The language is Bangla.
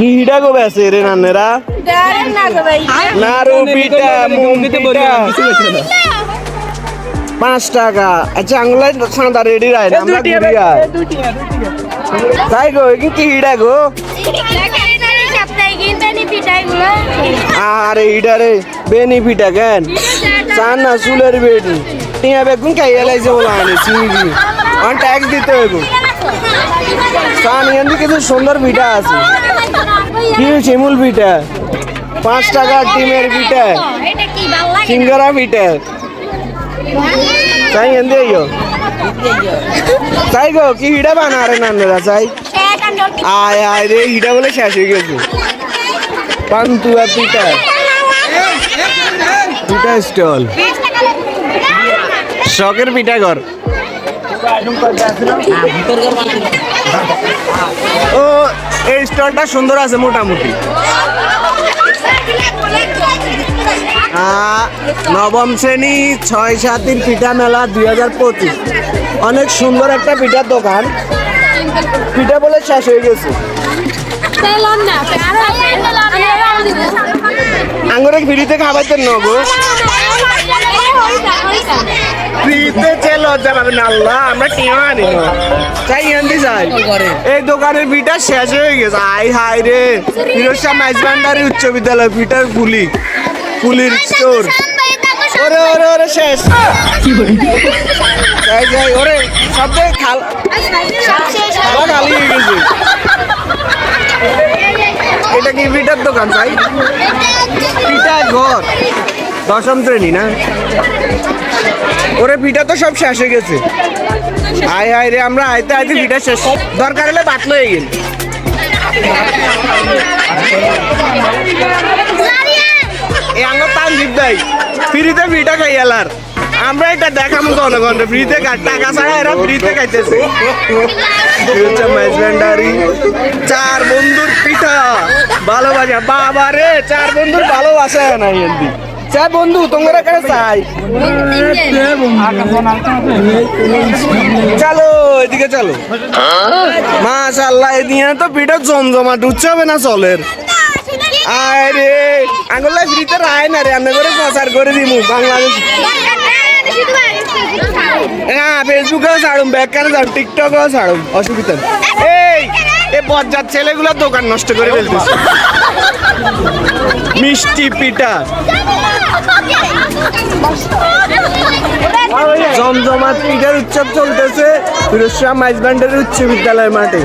কি হিডা গো বেছে রে নান্নেরা নাড়ু পিঠা মুম পিঠা পাঁচ টাকা আচ্ছা আঙুলাই সাদা রেডি রায় আমরা ঘুরি আয় তাই গো কি হিডা গো আরে হিডা রে বেনিফিটা কেন চান না চুলের টিয়া বেগুন খাইয়া লাইছে বলা আনে চিংড়ি অন ট্যাক্স দিতে হইব এখান সুন্দর পিঠা আছে। কি শিমুল পিঠা, পাঁচ টাকা ডিমের পিঠা, সিঙ্গারা পিঠা। চাই এনে আইও চাই গো, কি হিডা বানা নান্নেরা চাই আয় আয় রে হিডা বলে শেষ হয়ে গেছে। পান্তুয়া পিঠা। পিঠা স্টল। শখের পিঠা ঘর। ও এই স্টলটা সুন্দর আছে মোটামুটি। নবম শ্রেণি, ছয় সাতের পিঠা মেলা দুই হাজার পঁচিশ। অনেক সুন্দর একটা পিঠার দোকান। পিঠা বলে শেষ হয়ে গেছে। আঙুরে ফ্রিতে খাবাইতেন নগো ফ্রিতে চে লজ্জা পাবেন আল্লাহ আমরা আনি। না আনতে চাই এই দোকানের পিঠা শেষ হয়ে গেছে। আই হাই রে। ফিরোজশাহ মাইজ ভান্ডারি উচ্চ বিদ্যালয় পিঠার পুলি পুলির স্টোর ওরে ওরে ওরে শেষ। কি বলি? যাই যাই ওরে সব খাল খাওয়া খালি হয়ে গেছে। এটা কি পিঠার দোকান তাই পিঠা ঘর। দশম শ্রেণি না? ওরে, পিঠা তো সব শেষ হয়ে গেছে। আয় আয় রে, আমরা আইতে আইতে পিঠা শেষ। দরকার হলে বাতলো হয়ে গেল এই আঙ্গ পান দিব দেয় ফ্রিতে পিঠা খাই এলার। আমরা এটা দেখাম জনগণ ফ্রিতে টাকা ছাড়া এরা ফ্রিতে খাইতেছে। চার বন্ধুর পিঠা। ভালোবাসা। বাবা রে, চার বন্ধুর ভালোবাসা না এমনি। চার বন্ধু, তোমার এখানে চাই। চলো, এদিকে চলো। মাশাল্লাহ এদিকে তো পিঠা জমজমা ঢুকছে হবে না চলের? আরে আঙ্গুলা ফ্রিতে রায় না রে, আমি করে প্রচার করে দিমু, বাংলাদেশ। হ্যাঁ ফেসবুকেও ছাড়ুম ব্যাকারে ছাড়ুম, টিকটকেও ছাড়ুম, অসুবিধা নেই। এই, এ বজ্জার ছেলেগুলো দোকান নষ্ট করে ফেলতেছে। মিষ্টি পিঠা। জমজমাট পিঠার উৎসব চলতেছে। ফিরোজ শাহ মাইজ ভান্ডারের উচ্চ বিদ্যালয় মাঠে।